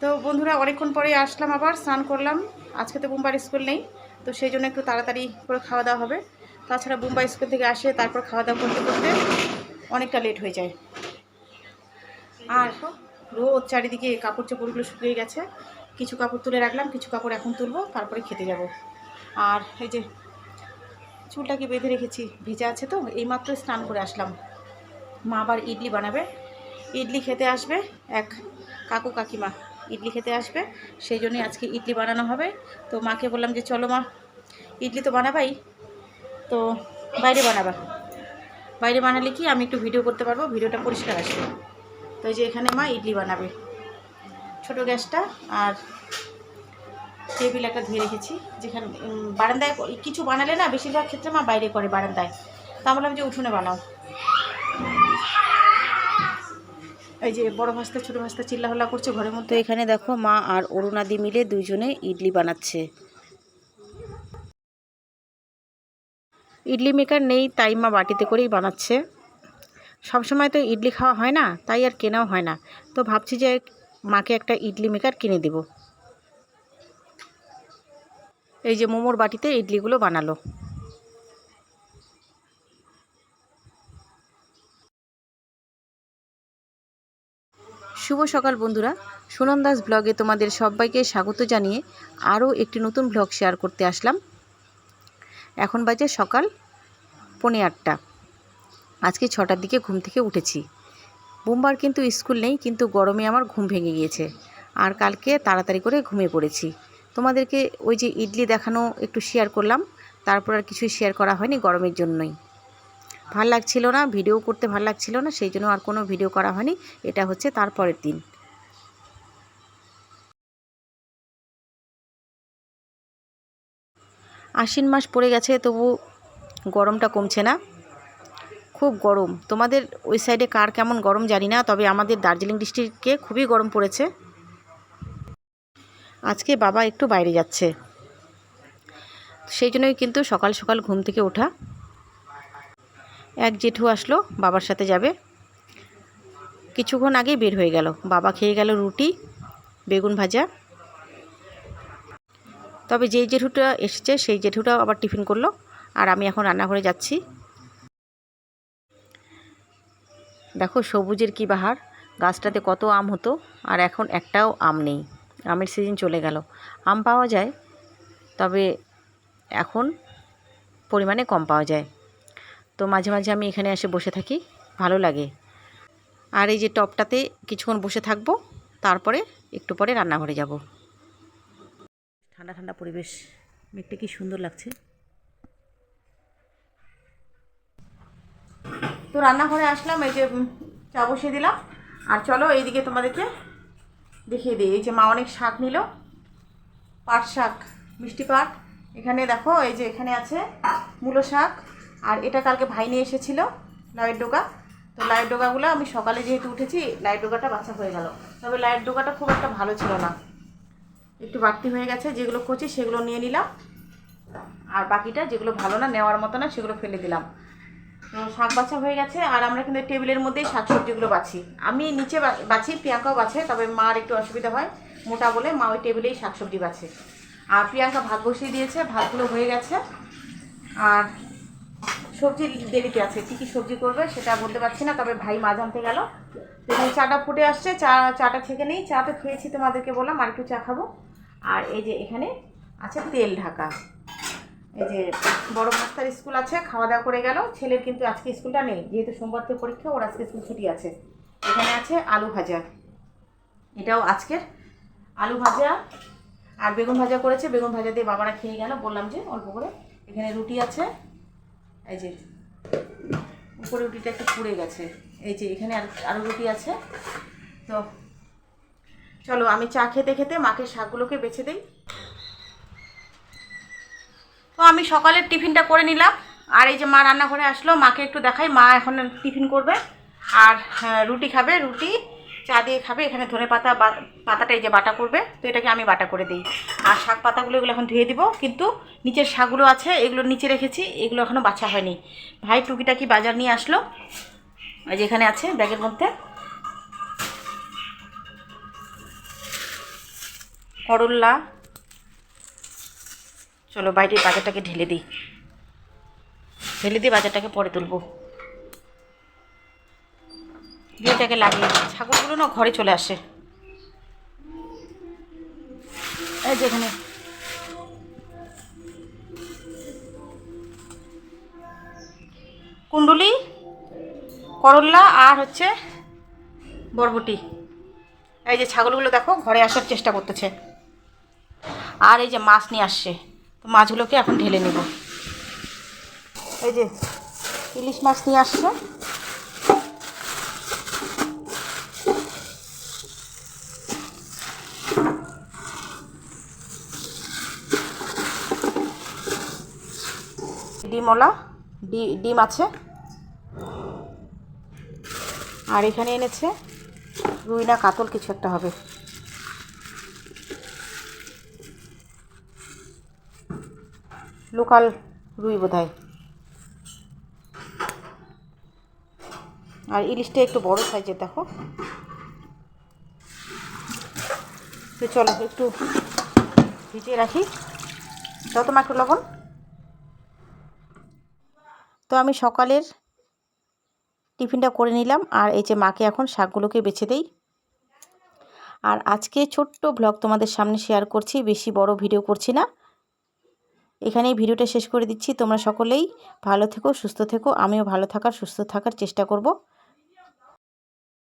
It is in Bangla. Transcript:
তো বন্ধুরা, অনেকক্ষণ পরে আসলাম আবার, স্নান করলাম। আজকে তো বুম্বার স্কুল নেই, তো সেই জন্য একটু তাড়াতাড়ি করে খাওয়া দাওয়া হবে। তাছাড়া বুম্বাই স্কুল থেকে আসে, তারপর খাওয়া দাওয়া করতে করতে অনেকটা লেট হয়ে যায়। আর রোদ চারিদিকে কাপড় চোপড়গুলো শুকিয়ে গেছে। কিছু কাপড় তুলে রাখলাম, কিছু কাপড় এখন তুলবো, তারপরে খেতে যাব। আর এই যে চুলটাকে বেঁধে রেখেছি, ভিজা আছে তো, এইমাত্র স্নান করে আসলাম। মা আবার ইডলি বানাবে। ইডলি খেতে আসবে এক কাকু কাকিমা ইডলি খেতে আসবে। সেই জন্যই আজকে ইডলি বানানো হবে। তো মাকে বললাম যে, চলো মা, ইডলি তো বানাবাই। তো বাইরে বানাবা। বাইরে বানালে কি আমি একটু ভিডিও করতে পারব, ভিডিওটা পরিষ্কার আসবে। তো এই যে এখানে মা ইডলি বানাবে। ছোট গ্যাসটা আর টেবিল একটা ধুয়ে রেখেছি, যেখানে বারান্দায় কিছু বানালে না বেশিরভাগ ক্ষেত্রে মা বাইরে করে বারান্দায়। তা বললাম যে, উঠোনে বানাও। এই যে বড় ভাস্তা, ছোট ভাস্তা চিল্লাহল্লা করছে ঘরের মধ্যে। এখানে দেখো মা আর অরুণাদি মিলে দুইজনে ইডলি বানাচ্ছে। ইডলি মেকার নেই, তাই মা বাটিতে করেই বানাচ্ছে। সবসময় তো ইডলি খাওয়া হয় না, তাই আর কেনাও হয় না। তো ভাবছি যে মাকে একটা ইডলি মেকার কিনে দেব। এই যে মোমোর বাটিতে ইডলিগুলো বানালো। শুভ সকাল বন্ধুরা। সুনন দাস ব্লগে তোমাদের সবাইকে স্বাগত জানিয়ে আরও একটি নতুন ব্লগ শেয়ার করতে আসলাম। এখন বাজে সকাল পৌনে আটটা। আজকে ছটার দিকে ঘুম থেকে উঠেছি। বুমবার কিন্তু স্কুল নেই, কিন্তু গরমে আমার ঘুম ভেঙে গিয়েছে। আর কালকে তাড়াতাড়ি করে ঘুমিয়ে পড়েছি। তোমাদেরকে ওই যে ইডলি দেখানো একটু শেয়ার করলাম, তারপর আর কিছুই শেয়ার করা হয়নি গরমের জন্যই। ভালো লাগছিল না ভিডিও করতে ভালো লাগছিল না, সেই জন্য আর কোনো ভিডিও করা হয়নি। এটা হচ্ছে তারপরের দিন। আশ্বিন মাস পড়ে গেছে, তবু গরমটা কমছে না। খুব গরম। তোমাদের ওই সাইডে কার কেমন গরম জানি না, তবে আমাদের দার্জিলিং ডিস্ট্রিক্টে খুবই গরম পড়েছে। আজকে বাবা একটু বাইরে যাচ্ছে। সেই জন্যই কিন্তু সকাল সকাল ঘুম থেকে ওঠা। এক জেঠু আসলো, বাবার সাথে যাবে। কিছুক্ষণ আগেই বের হয়ে গেল। বাবা খেয়ে গেল রুটি, বেগুন ভাজা। তবে যেই জেঠুটা এসেছে, সেই জেঠুটাও আবার টিফিন করল। আর আমি এখন রান্নাঘরে যাচ্ছি। দেখো, সবুজের কি বাহার। গাছটাতে কত আম হতো, আর এখন একটাও আম নেই। আমের সিজন চলে গেল। আম পাওয়া যায়, তবে এখন পরিমাণে কম পাওয়া যায়। তো মাঝে মাঝে আমি এখানে এসে বসে থাকি, ভালো লাগে। আর এই যে টপটাতে কিছুক্ষণ বসে থাকব, তারপরে একটু পরে রান্নাঘরে যাব। ঠান্ডা ঠান্ডা পরিবেশ, মেঘটা কি সুন্দর লাগছে। তো রান্নাঘরে আসলাম, এই যে চা বসিয়ে দিলাম। আর চলো এইদিকে তোমাদেরকে দেখিয়ে দিই। এই যে মা অনেক শাক নিল, পাট শাক, মিষ্টি পাট। এখানে দেখো, এই যে এখানে আছে মূলো শাক আর এটা কালকে ভাই নিয়ে এসেছিল লাইয়ের ডোকা। তো লাইট ডোকাগুলো আমি সকালে যেহেতু উঠেছি, লাইট ডোকাটা বাছা হয়ে গেল। তবে লাইট ডোকাটা খুব একটা ভালো ছিল না। একটু বাড়তি হয়ে গেছে, যেগুলো কচি সেগুলো নিয়ে নিলাম। আর বাকিটা যেগুলো ভালো না, নেওয়ার মতো না, সেগুলো ফেলে দিলাম। তো শাক বাছা হয়ে গেছে, আর আমরা কিন্তু টেবিলের মধ্যেই শাক সবজিগুলো বাছি। আমি নিচে বাছি, প্রিয়াঙ্কাও বাছে, তবে মার একটু অসুবিধা হয়, মোটা বলে মা ওই টেবিলেই শাক সবজি বাছে। আর প্রিয়াঙ্কা ভাত বসিয়ে দিয়েছে, ভাতগুলো হয়ে গেছে। আর সবজি দেরিতে আছে, কী কী সবজি করবে সেটা বলতে পারছি না, তবে ভাই মাছ আনতে গেল। এখানে চাটা ফুটে আসছে, চা, চাটা থেকে নেই, চা তো খেয়েছি তোমাদেরকে বললাম, আর একটু চা খাব। আর এই যে এখানে আছে তেল ঢাকা। এই যে বড় মাস্টার স্কুল আছে, খাওয়া দাওয়া করে গেল, ছেলের কিন্তু আজকে স্কুলটা নেই, যেহেতু সোমবার থেকে পরীক্ষা, ওর আজকে স্কুল ছুটি আছে। এখানে আছে আলু ভাজা। এটাও আজকের আলু ভাজা। আর বেগুন ভাজা করেছে, বেগুন ভাজা দিয়ে বাবারা খেয়ে গেল, বললাম যে অল্প করে। এখানে রুটি আছে। এই যে উপরে রুটিটা একটু পুড়ে গেছে। এই যে এখানে আর আরও রুটি আছে। তো চলো আমি চা খেতে খেতে মাকে শাকগুলোকে বেছে দিই। তো আমি সকালের টিফিনটা করে নিলাম। আর এই যে মা রান্নাঘরে আসলো মাকে একটু দেখাই। মা এখন টিফিন করবে। আর হ্যাঁ, রুটি খাবে রুটি। চা দিয়ে খাবে, এখানে ধনে পাতা পাতাটা এই যে বাটা করবে, তো এটাকে আমি বাটা করে দিই। আর শাক পাতাগুলো এগুলো এখন ধুয়ে দিব, কিন্তু নিচের শাকগুলো আছে, এগুলো নিচে রেখেছি, এগুলো এখনও বাছা হয়নি। ভাই টুকিটাকি বাজার নিয়ে আসলো? যেখানে আছে ব্যাগের মধ্যে। করল্লা চলো বাইরে বাজারটাকে ঢেলে দিই। ঢেলে দিয়ে বাজারটাকে পরে তুলবো। দিয়ে এটাকে লাগিয়ে। ছাগলগুলো না ঘরে চলে আসে। এই যে এখানে। কুণ্ডুলি, করল্লা আর হচ্ছে বরবটি। এই যে ছাগলগুলো দেখো, ঘরে আসার চেষ্টা করতেছে। আর এই যে মাছ নিয়ে আসছে। তো মাছগুলোকে এখন ঢেলে নেব। এই যে ইলিশ মাছ নিয়ে আসছে। ডিমওয়ালা ডিম আছে। আর এখানে এনেছে রুই না কাতল কিছু একটা হবে। লোকাল রুই বোধ আর ইলিশটা একটু বড় সাইজের, দেখো। চলো একটু ভিজিয়ে রাখি। দাও তোমার একটু লবণ। তো আমি সকালের টিফিনটা করে নিলাম আর এই যে মাকে এখন শাকগুলোকে বেছে দেই। আর আজকে ছোট্ট ব্লগ তোমাদের সামনে শেয়ার করছি, বেশি বড় ভিডিও করছি না। এখানেই ভিডিওটা শেষ করে দিচ্ছি। তোমরা সকলেই ভালো থেকো, সুস্থ থেকো। আমিও ভালো থাকার, সুস্থ থাকার চেষ্টা করব।